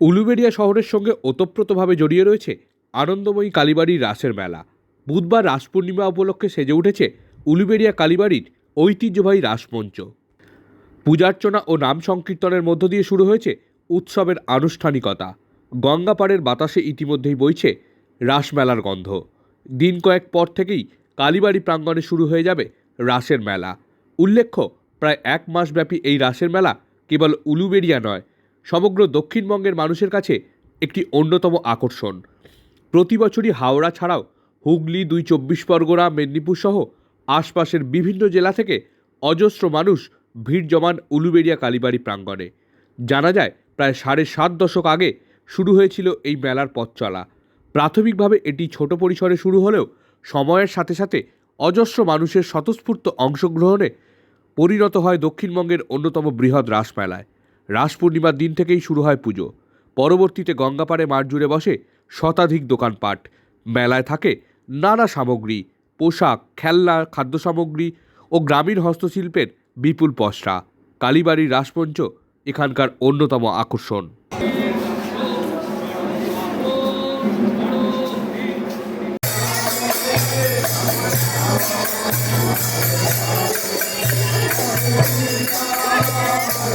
উলুবেড়িয়া শহরের সঙ্গে ওতপ্রোতভাবে জড়িয়ে রয়েছে আনন্দময়ী কালীবাড়ির রাসের মেলা। বুধবার রাস পূর্ণিমা উপলক্ষে সেজে উঠেছে উলুবেড়িয়া কালীবাড়ির ঐতিহ্যবাহী রাসমঞ্চ। পূজার্চনা ও নাম সংকীর্তনের মধ্য দিয়ে শুরু হয়েছে উৎসবের আনুষ্ঠানিকতা। গঙ্গাপাড়ের বাতাসে ইতিমধ্যেই বইছে রাসমেলার গন্ধ। দিন কয়েক পর থেকেই কালীবাড়ি প্রাঙ্গণে শুরু হয়ে যাবে রাসের মেলা। উল্লেখ্য, প্রায় এক মাসব্যাপী এই রাসের মেলা কেবল উলুবেড়িয়া নয় সমগ্র দক্ষিণবঙ্গের মানুষের কাছে একটি অন্যতম আকর্ষণ। প্রতি বছরই হাওড়া ছাড়াও হুগলি, দুই চব্বিশ পরগনা, মেদিনীপুর সহ আশপাশের বিভিন্ন জেলা থেকে অজস্র মানুষ ভিড় জমান উলুবেড়িয়া কালীবাড়ি প্রাঙ্গণে। জানা যায়, প্রায় সাড়ে সাত দশক আগে শুরু হয়েছিল এই মেলার পথ চলা। প্রাথমিকভাবে এটি ছোট পরিসরে শুরু হলেও সময়ের সাথে সাথে অজস্র মানুষের স্বতঃস্ফূর্ত অংশগ্রহণে পরিণত হয় দক্ষিণবঙ্গের অন্যতম বৃহৎ রাসমেলায়। রাস পূর্ণিমার দিন থেকেই শুরু হয় পুজো। পরবর্তীতে গঙ্গাপাড়ে মাঠ জুড়ে বসে শতাধিক দোকানপাট। মেলায় থাকে নানা সামগ্রী, পোশাক, খেলনা, খাদ্য সামগ্রী ও গ্রামীণ হস্তশিল্পের বিপুল পসরা। কালীবাড়ির রাসপঞ্চ এখানকার অন্যতম আকর্ষণ।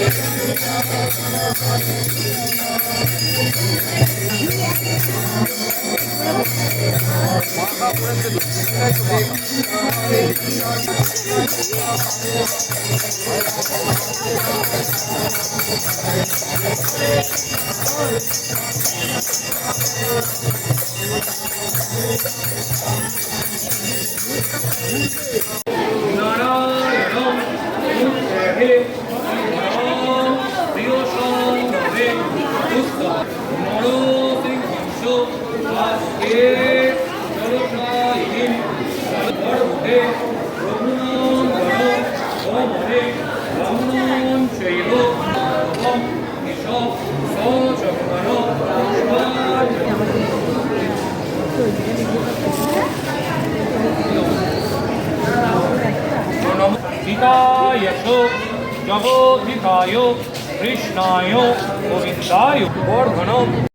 মুখে নম পিতায় জগদ্ধিতায় কৃষ্ণায় গোবিন্দায় বর্ধনম